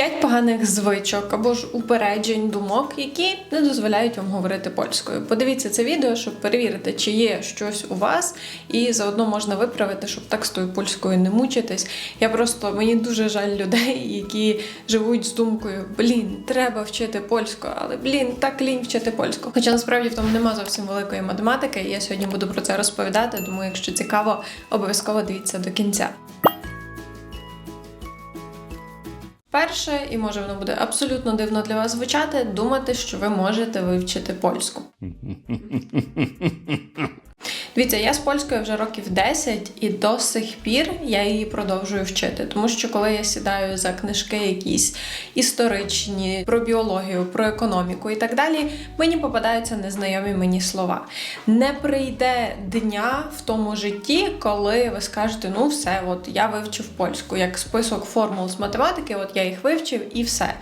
П'ять поганих звичок або ж упереджень думок, які не дозволяють вам говорити польською. Подивіться це відео, щоб перевірити, чи є щось у вас, і заодно можна виправити, щоб так з тою польською не мучитись. Я просто мені дуже жаль людей, які живуть з думкою: блін, треба вчити польську, але блін, так лінь вчити польську. Хоча насправді в тому нема зовсім великої математики. і Я сьогодні буду про це розповідати. Тому, якщо цікаво, обов'язково дивіться до кінця. Перше, і може воно буде абсолютно дивно для вас звучати, думати, що ви можете вивчити польську. Дивіться, я з польською вже років 10 і до сих пір я її продовжую вчити. Тому що коли я сідаю за книжки якісь історичні, про біологію, про економіку і так далі, мені попадаються незнайомі мені слова. Не прийде дня в тому житті, коли ви скажете, ну все, от я вивчив польську, як список формул з математики, от я їх вивчив і все.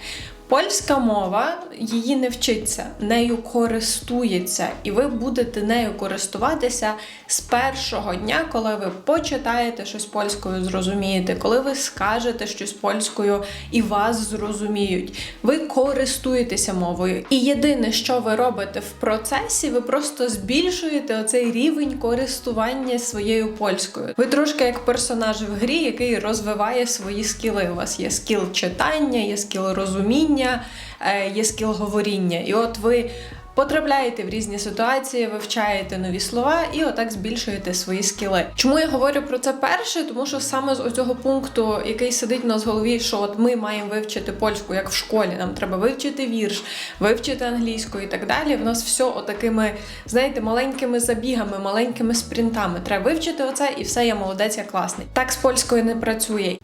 Польська мова її не вчиться, нею користується, і ви будете нею користуватися з першого дня, коли ви почитаєте щось польською, зрозумієте, коли ви скажете щось польською і вас зрозуміють. Ви користуєтеся мовою. І єдине, що ви робите в процесі, ви просто збільшуєте оцей рівень користування своєю польською. Ви трошки як персонаж в грі, який розвиває свої скіли. У вас є скіл читання, є скіл розуміння е, є скіл говоріння. І от ви потрапляєте в різні ситуації, вивчаєте нові слова і отак збільшуєте свої скіли. Чому я говорю про це перше? Тому що саме з цього пункту, який сидить у нас в голові, що от ми маємо вивчити польську, як в школі, нам треба вивчити вірш, вивчити англійську і так далі. В нас все отакими, знаєте, маленькими забігами, маленькими спринтами. Треба вивчити оце, і все, я молодець, я класний. Так з польською не працює.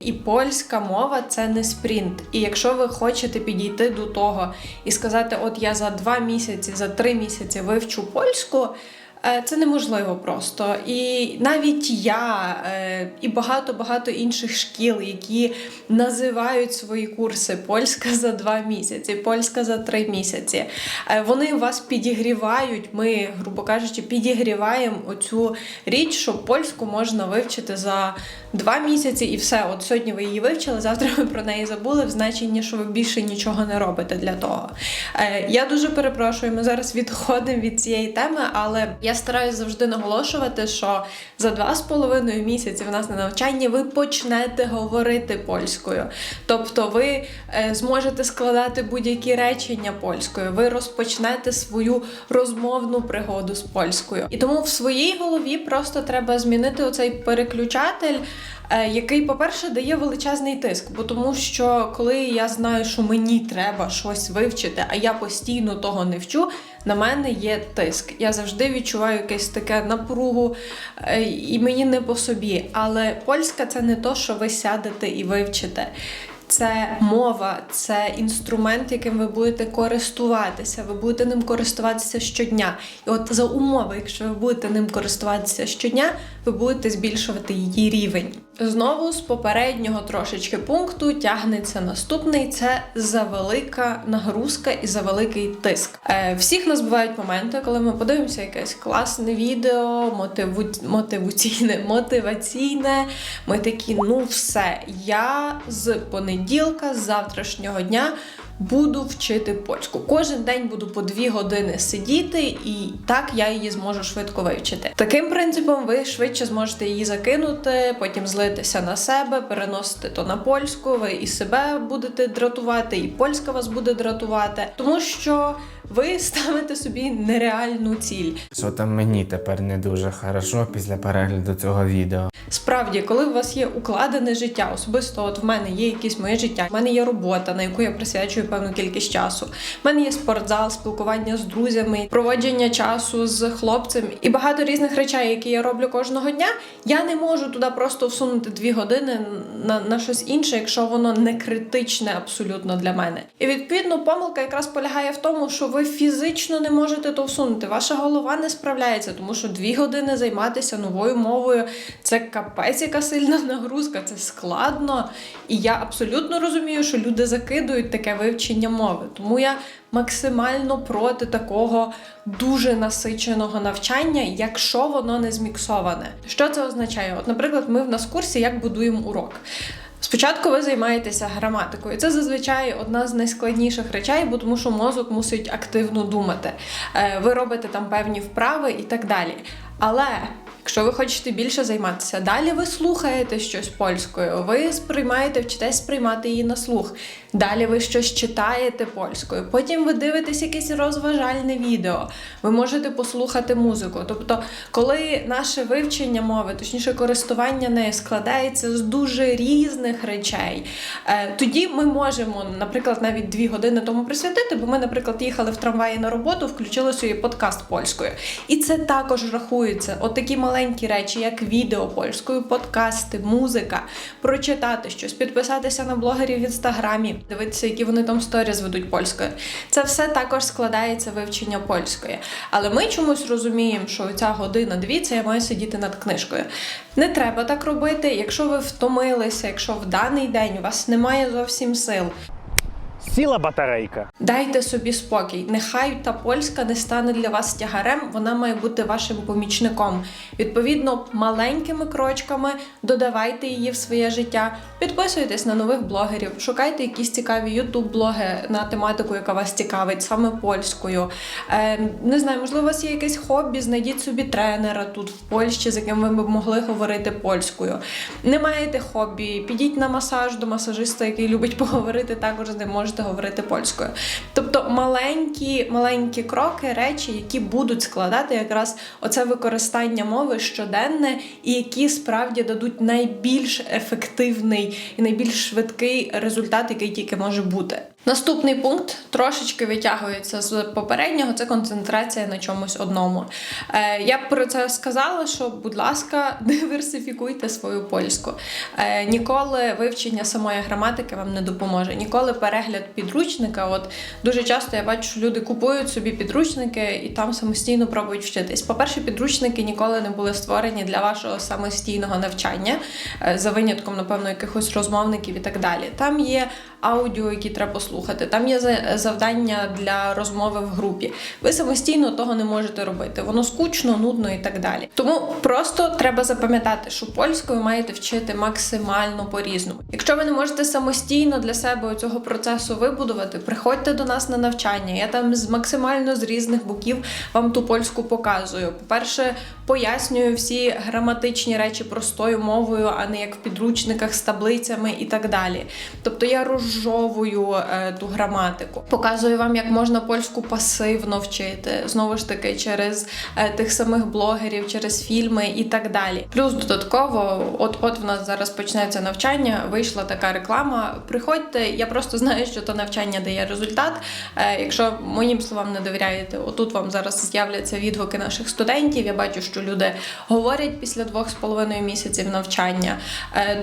І польська мова це не спринт. І якщо ви хочете підійти до того і сказати, от я за два місяці, за три місяці вивчу польську. Е, Це неможливо просто. І навіть я е, і багато-багато інших шкіл, які називають свої курси польська за два місяці, польська за три місяці. е, Вони вас підігрівають. Ми, грубо кажучи, підігріваємо оцю річ, що польську можна вивчити за два місяці, і все. От сьогодні ви її вивчили, завтра ви про неї забули, в значенні, що ви більше нічого не робите для того. Я дуже перепрошую, ми зараз відходимо від цієї теми, але я стараюся завжди наголошувати, що за два з половиною місяці в нас на навчанні ви почнете говорити польською. Тобто ви е, зможете складати будь-які речення польською, ви розпочнете свою розмовну пригоду з польською. І тому в своїй голові просто треба змінити оцей переключатель. е, Який, по-перше, дає величезний тиск, бо тому що коли я знаю, що мені треба щось вивчити, а я постійно того не вчу, на мене є тиск. Я завжди відчуваю якесь таке напругу, е, і мені не по собі. Але польська це не то, що ви сядете і вивчите. Це мова, це інструмент, яким ви будете користуватися. Ви будете ним користуватися щодня. І от за умови, якщо ви будете ним користуватися щодня, ви будете збільшувати її рівень. Знову з попереднього трошечки пункту тягнеться наступний: це завелика нагрузка і завеликий тиск. Е, всіх нас бувають моменти, коли ми подивимося якесь класне відео, мотиву... мотиваційне, мотиваційне. Ми такі, ну все, я з понеділка, з завтрашнього дня. Буду вчити польську. Кожен день буду по дві години сидіти, і так я її зможу швидко вивчити. Таким принципом ви швидше зможете її закинути, потім злитися на себе, переносити то на польську. Ви і себе будете дратувати, і польська вас буде дратувати, тому що ви ставите собі нереальну ціль. Що там мені тепер не дуже хорошо після перегляду цього відео. Справді, коли у вас є укладене життя, особисто от в мене є якесь моє життя, в мене є робота, на яку я присвячую певну кількість часу. В мене є спортзал, спілкування з друзями, проводження часу з хлопцем і багато різних речей, які я роблю кожного дня. Я не можу туди просто всунути дві години на, на щось інше, якщо воно не критичне абсолютно для мене. І відповідно помилка якраз полягає в тому, що ви ви фізично не можете то всунути. Ваша голова не справляється, тому що дві години займатися новою мовою це капець, яка сильна нагрузка, це складно. І я абсолютно розумію, що люди закидують таке вивчення мови. Тому я максимально проти такого дуже насиченого навчання, якщо воно не зміксоване. Що це означає? От, наприклад, ми в нас курсі, як будуємо урок. Спочатку ви займаєтеся граматикою. Це зазвичай одна з найскладніших речей, бо тому що мозок мусить активно думати. Е, Ви робите там певні вправи і так далі. Але якщо ви хочете більше займатися, далі ви слухаєте щось польською, ви сприймаєте, вчитесь сприймати її на слух. Далі ви щось читаєте польською, потім ви дивитесь якесь розважальне відео, ви можете послухати музику. Тобто, коли наше вивчення мови, точніше користування нею складається з дуже різних речей, е, тоді ми можемо, наприклад, навіть дві години тому присвятити, бо ми, наприклад, їхали в трамваї на роботу, включили собі подкаст польською. І це також рахується. От такі маленькі речі, як відео польською, подкасти, музика, прочитати щось, підписатися на блогерів в інстаграмі, дивитися, які вони там сторіс ведуть польською. Це все також складається вивчення польської. Але ми чомусь розуміємо, що ця година-дві це я маю сидіти над книжкою. Не треба так робити. Якщо ви втомилися, якщо в даний день у вас немає зовсім сил, Сіла батарейка. Дайте собі спокій. Нехай та польська не стане для вас тягарем, вона має бути вашим помічником. Відповідно, маленькими крочками додавайте її в своє життя, підписуйтесь на нових блогерів, шукайте якісь цікаві ютуб-блоги на тематику, яка вас цікавить, саме польською. Е, не знаю, можливо, у вас є якесь хобі, знайдіть собі тренера тут в Польщі, з яким ви б могли говорити польською. Не маєте хобі, підіть на масаж до масажиста, який любить поговорити, також з ним можете говорити польською. Тобто маленькі, маленькі кроки, речі, які будуть складати якраз оце використання мови щоденне, і які справді дадуть найбільш ефективний і найбільш швидкий результат, який тільки може бути. Наступний пункт трошечки витягується з попереднього, це концентрація на чомусь одному. Е, я про це сказала, що, будь ласка, диверсифікуйте свою польську. Е, ніколи вивчення самої граматики вам не допоможе, ніколи перегляд підручника. От дуже часто я бачу, що люди купують собі підручники і там самостійно пробують вчитись. По-перше, підручники ніколи не були створені для вашого самостійного навчання, е, за винятком, напевно, якихось розмовників і так далі. Там є аудіо, які треба послухати, там є за- завдання для розмови в групі. Ви самостійно того не можете робити. Воно скучно, нудно і так далі. Тому просто треба запам'ятати, що польською маєте вчити максимально по-різному. Якщо ви не можете самостійно для себе цього процесу вибудувати, приходьте до нас на навчання. Я там з максимально з різних боків вам ту польську показую. По-перше, пояснюю всі граматичні речі простою мовою, а не як в підручниках з таблицями і так далі. Тобто я розжовую е, ту граматику, показую вам, як можна польську пасивно вчити, знову ж таки, через е, тих самих блогерів, через фільми і так далі. Плюс додатково, от от в нас зараз почнеться навчання, вийшла така реклама. Приходьте, я просто знаю, що то навчання дає результат. Е, Якщо моїм словам не довіряєте, отут вам зараз з'являться відгуки наших студентів. Я бачу, що люди говорять після двох з половиною місяців навчання.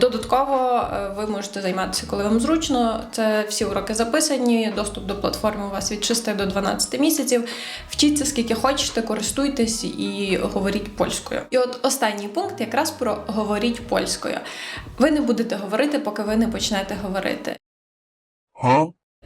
Додатково ви можете займатися, коли вам зручно. Це всі уроки записані. Доступ до платформи у вас від 6 до 12 місяців. Вчіться скільки хочете, користуйтесь і говоріть польською. І от останній пункт якраз про говоріть польською. Ви не будете говорити, поки ви не почнете говорити.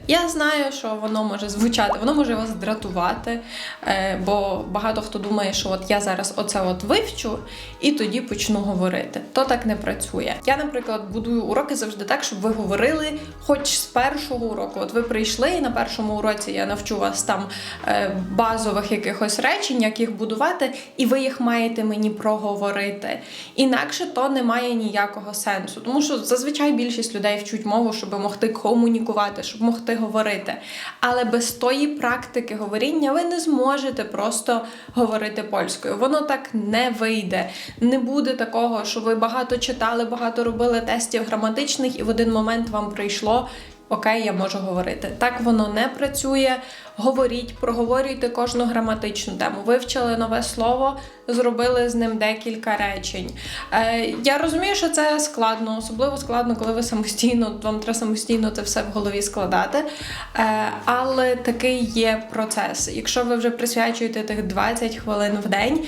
Я знаю, що воно може звучати, воно може вас дратувати, е, бо багато хто думає, що от я зараз оце от вивчу і тоді почну говорити. То так не працює. Я, наприклад, будую уроки завжди так, щоб ви говорили хоч з першого уроку. От ви прийшли і на першому уроці я навчу вас там е, базових якихось речень, як їх будувати, і ви їх маєте мені проговорити. Інакше то не має ніякого сенсу, тому що зазвичай більшість людей вчуть мову, щоб могти комунікувати, щоб могти говорити. Але без тої практики говоріння ви не зможете просто говорити польською. Воно так не вийде. Не буде такого, що ви багато читали, багато робили тестів граматичних, і в один момент вам прийшло. Окей, я можу говорити. Так воно не працює. Говоріть, проговорюйте кожну граматичну тему. Вивчили нове слово, зробили з ним декілька речень. Е, я розумію, що це складно, особливо складно, коли ви самостійно, вам треба самостійно це все в голові складати. Е, але такий є процес. Якщо ви вже присвячуєте тих 20 хвилин в день,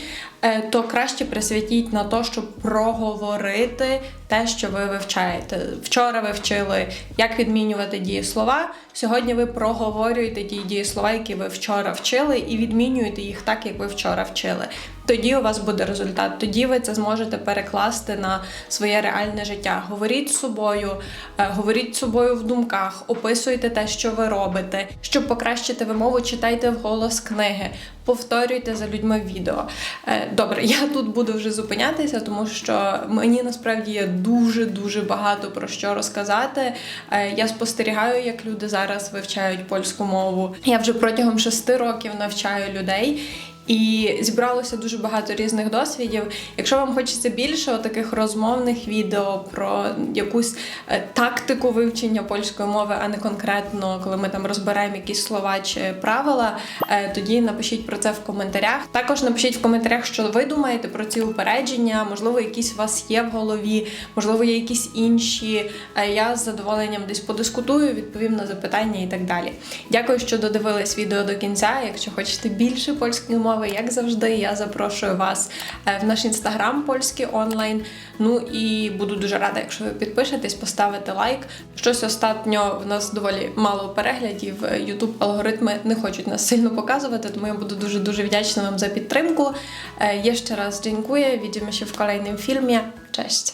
е, то краще присвятіть на те, щоб проговорити те, що ви вивчаєте. Вчора ви вчили, як відмінювати дієслова. Сьогодні ви проговорюєте ті дієслова, які ви вчора вчили, і відмінюєте їх так, як ви вчора вчили. Тоді у вас буде результат. Тоді ви це зможете перекласти на своє реальне життя. Говоріть з собою, е, говоріть з собою в думках, описуйте те, що ви робите. Щоб покращити вимову, читайте вголос книги, повторюйте за людьми відео. Е, Добре, я тут буду вже зупинятися, тому що мені насправді є дуже дуже багато про що розказати. Е, Я спостерігаю, як люди зараз вивчають польську мову. Я вже протягом шести років навчаю людей. І зібралося дуже багато різних досвідів. Якщо вам хочеться більше таких розмовних відео про якусь е, тактику вивчення польської мови, а не конкретно, коли ми там розберемо якісь слова чи правила, е, тоді напишіть про це в коментарях. Також напишіть в коментарях, що ви думаєте про ці упередження. Можливо, якісь у вас є в голові, можливо, є якісь інші. Е, Я з задоволенням десь подискутую, відповім на запитання і так далі. Дякую, що додивились відео до кінця. Якщо хочете більше польської мови, як завжди, я запрошую вас е, в наш інстаграм польський онлайн. Ну і буду дуже рада, якщо ви підпишетесь, поставите лайк. Щось остатньо в нас доволі мало переглядів. Ютуб алгоритми не хочуть нас сильно показувати, тому я буду дуже дуже вдячна вам за підтримку. Е, Jeszcze raz dziękuję. Widzimy się w kolejnym filmie. Cześć!